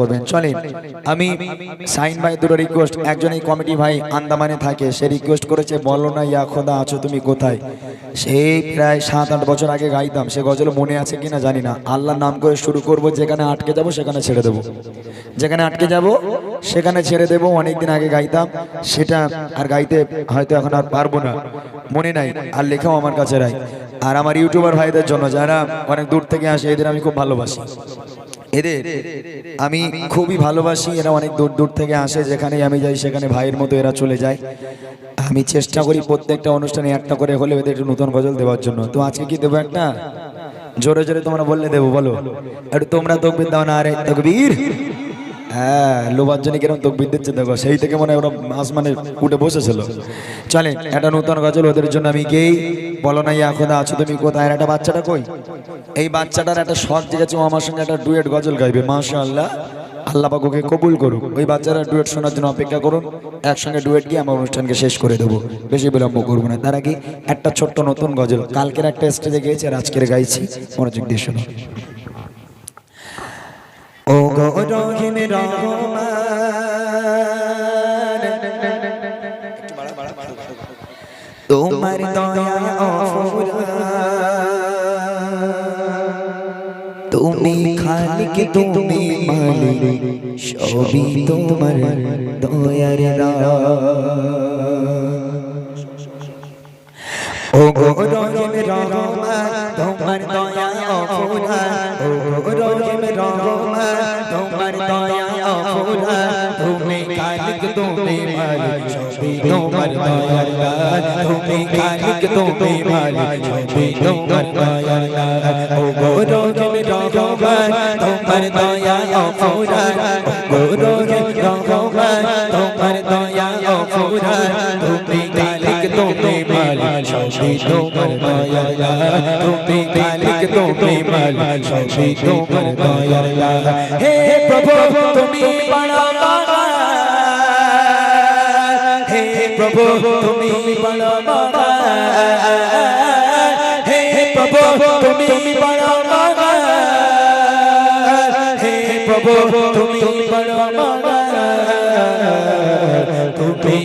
করবেন। চলেন। আমি সাইন ভাই দুটো রিকোয়েস্ট একজন এই কমিটি ভাই আন্দামানে থাকে, সে রিকোয়েস্ট করেছে বলো না, ইয়া খোদা, আছো তুমি কোথায়? সেই প্রায় সাত আট বছর আগে গাইতাম, সে গজল মনে আছে কিনা জানি না। আল্লাহর নাম করে শুরু করব, যেখানে আটকে যাব, সেখানে ছেড়ে দেবো। যেখানে আটকে যাব, সেখানে ছেড়ে দেবো অনেকদিন আগে গাইতাম। সেটা আর গাইতে হয়তো এখন আর পারব না। মনে নাই, আর লেখাও আমার কাছে নাই। আর আমার ইউটিউবার ভাইদের জন্য, যারা অনেক দূর থেকে আসে, এদের আমি খুব ভালোবাসি। এদের আমি খুবই ভালোবাসি, এরা অনেক দূর দূর থেকে আসে যেখানে আমি যাই সেখানে ভাইয়ের মতো এরা চলে যায়। আমি চেষ্টা করি প্রত্যেকটা অনুষ্ঠানে একটা করে হলে এদের একটু নতুন গজল দেওয়ার জন্য। তো আজকে কি দেবো একটা? জোরে জোরে তোমরা বললে দেবো, বলো। একটু তোমরা তকবির দাও না আরে তকবীর। হ্যাঁ লোবার জন্য কীরকম তকবির দিচ্ছে দেখো, সেই থেকে মনে হয় ওরা আসমানে উঠে বসেছিল। চলে, একটা নতুন গজল ওদের জন্য আমি গেই। বলো না, ইয়া খোদা, আছো তুমি কোথায়? একটা বাচ্চাটা কই? এই বাচ্চাটার একটা শখ জেগেছে ও আমার সঙ্গে একটা ডুয়েট গজল গাইবে মাশা আল্লাহ আল্লাহ পাক ওকে কবুল করুক। ওই বাচ্চারা ডুয়েট শোনার জন্য অপেক্ষা করুন। একসঙ্গে ডুয়েট গিয়ে আমার অনুষ্ঠানকে শেষ করে দেবো। বেশি বিলম্ব করব না। তার আগে একটা ছোট্ট নতুন গজল। কালকের একটা স্টেজে গিয়েছে আর আজকের গাইছি। মনোযোগ দিয়ে শোনো। ও গো রহিম তোমার দয়া তুমি খালিক তুমি মালিক সবই তোমার দয়ার ও গো তুমি মালিক সবই তোমার দয়ার দান তুমি খালিক তুমি মালিক সবই তোমার দয়ার দান ও গো রহিম রহমান তোমার দয়া অফুরান ও গো রহিম রহমান তোমার দয়া অফুরান তুমি খালিক তুমি মালিক সবই তোমার দয়ার দান তুমি খালিক তুমি মালিক সবই তোমার দয়ার দান হে প্রভু তুমি বড় প্রভু তুমি বড় হে প্রভু তুমি বড় হে প্রভু তুমি বড় তুমি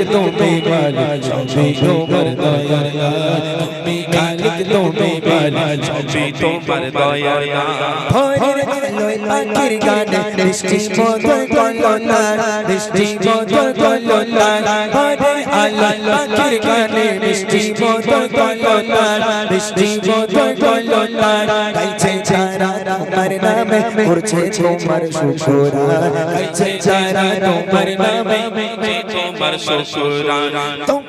খালিক তুমি মালিক সবই তোমার দয়ার দান তুমি খালিক তুমি মালিক সবই তোমার দয়ার দান ভোরের আলোয় পাখির গানে বৃষ্টি মধুর কলতার বৃষ্টি মধুর কলতার ভোরের আলোয় পাখির গানে বৃষ্টি মধুর কলতার বৃষ্টি মধুর কলতার গাইছে যারা তোমার নামে করছে তোমার শুকরা গাইছে যারা তোমার নামে তোমার শ্বশুরান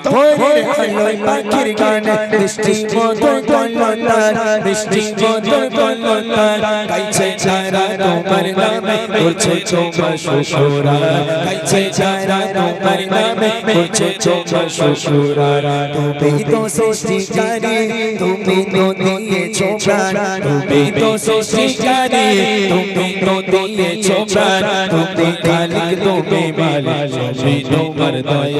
ভোরের আলোয় পাখির গানে বৃষ্টি মধুর কলতার বৃষ্টি মধুর কলতার। গাইছে যারা তোমার নামে করছে তোমার গাইছে যারা তোমার নামে করছে তোমার তুমি তো সৃষ্টিকারী তুমি তো দিয়েছ প্রাণ তুমি তো সৃষ্টিকারী। তুমি তো দিয়েছ প্রাণ তুমি খালিক তুমি মালিক সবই তোমার দান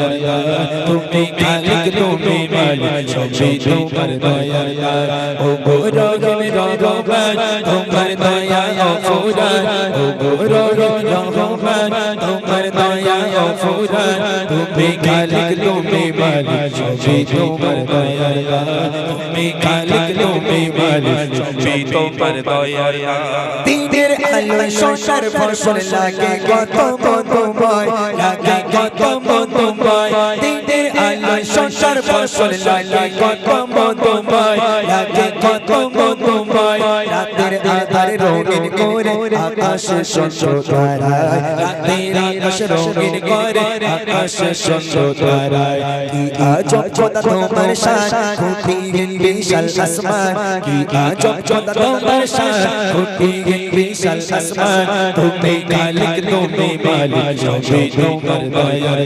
তুমি খালিক তুমি মালিক সবই তোমার দয়ার ও গো রহিম রহমান তোমার অফুরান ও গো রহিম রহমান তোমার দয়া তুমি খালিক তুমি খালিক শশার ফসল লাগে কত মধুময়। লাগে কত দিনের আলো শশার ফসল লাগে কত মধুময়, লাগে কত মধুময়। রাতের আধারে রঙিন আকাশে শস্য তারায় রাতের আকাশ রঙিন করে। আকাশে শস্য তারায় কি আজব খোদা তোমার শান খুঁটিহীন বিশাল আসমান। কি আজব খোদা তোমার শান খুঁটিহীন বিশাল আসমান। তুমি খালিক তুমি মালিক সবই তোমার দয়ার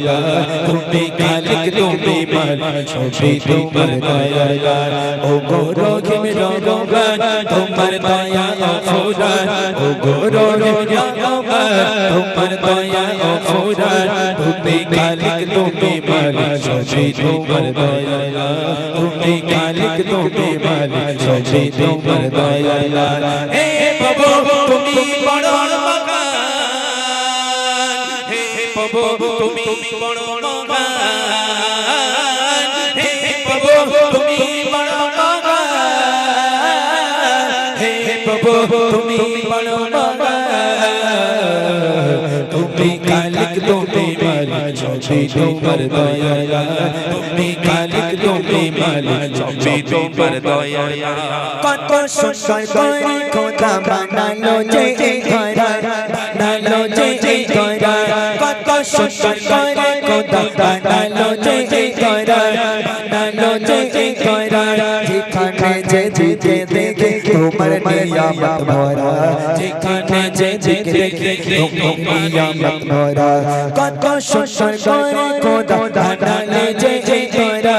তুমি খালিক তুমি মালিক সবই তোমার দয়ার ও গো রহিম রহমান তোমার দয়া ও গো রহিম রহমান তোমার দয়া তুমি খালিক তুমি দয়ার তুমি মালিক সবই তোমার হে তুমি বড় বড় প্রভু, তুমি বড় মহান তুমি খালিক, তুমি মালিক সবই তোমার দয়া তুমি খালিক, তুমি কত সুন্দর করে খোদা বানালো যে কত সুন্দর করে খোদা বানালো যে যেখানে যে যে দেখে তোমার নিয়ামত ভরা যেখানে যে যে দেখে তোমার নিয়ামত ভরা কত সুন্দর করে খোদা বানালো যে বানালো যে এই ঘরা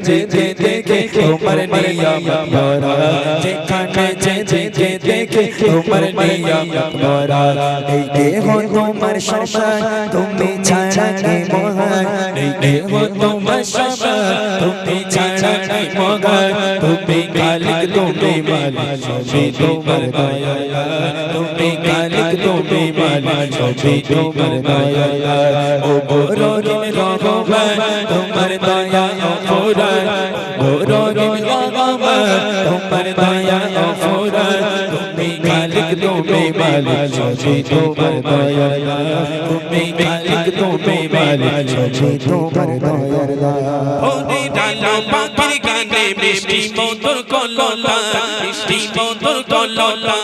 যেখানে যে যে যে দেখে তোমার নিয়ামত ভরা যেখানে যে যে যে দেখে তোমার নিয়ামত ভরা এই দেহ তোমার সমান তুমি ছাড়া কে মহান এই দেহ তোমার সমান তুমি ছাড়া কে মহান তুমি খালিক তুমি মালিক সবই তোমার দয়া তুমি খালিক তুমি মালিক সবই তোমার দয়া ও বড় রহমান তোমার দয়া অপরাধ বড় রহমান তোমার দয়া তুমি খালিক, তুমি মালিক তুমি তুমি মালিক, সবই তোমার দয়া। ডালো পাখির গানে মিষ্টি মধুর কলতা, মিষ্টি মধুর কললা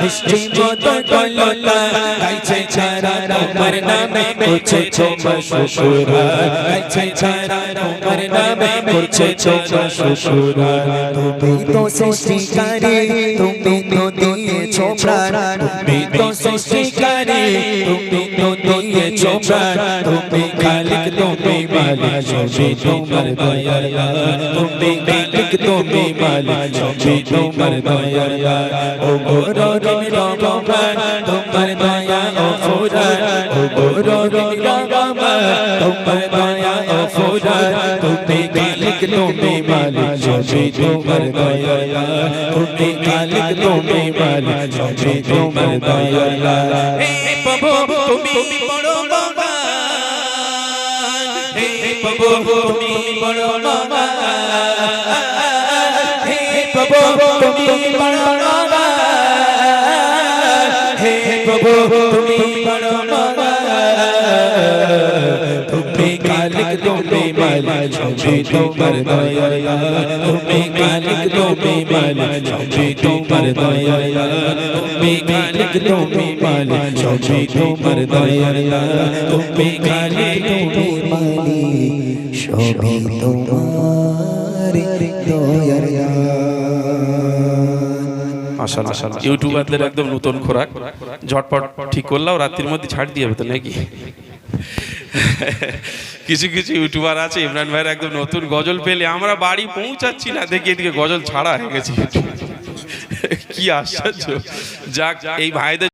মিষ্টি মধুর কললা ছাড়া তুমি তো সৃষ্টিকারী তুমি তো দিয়েছ প্রাণ তুমি তো সৃষ্টিকারী তুমি তো দিয়েছ প্রাণ তুমি তুমি মালিক সবই তোমার দয়া তুমি খালিক তুমি মালিক সবই তোমার দয়া ও গোরো রগমান তোমার দয়া ও ফুরান ও গোরো রগমান তোমার দয়া ও ফুরান তুমি খালিক তুমি মালিক সবই তোমার দয়া তুমি খালিক তুমি মালিক সবই তোমার দয়া হে প্রভু তুমি বড় প্রভু, তুমি বড় মহান হে প্রভু, তুমি বড় মহান হে প্রভু তুমি বড় মহান তুমি খালিক তুমি তুমি খালিক তুমি মালিক সবই তোমার তুমি তুমি মালিক সবই তোমার ইউটিউবারদের একদম নতুন খোরাক ঝটপট ঠিক করলাম রাত্রির মধ্যে ছাড় দিয়ে হবে তো নাকি কিছু কিছু ইউটিউবার আছে ইমরান ভাইয়ের একদম নতুন গজল পেলে আমরা বাড়ি পৌঁছাচ্ছি না দেখি এদিকে গজল ছাড়া হয়ে গেছে কি আশ্চর্য। যাক এই ভাইদের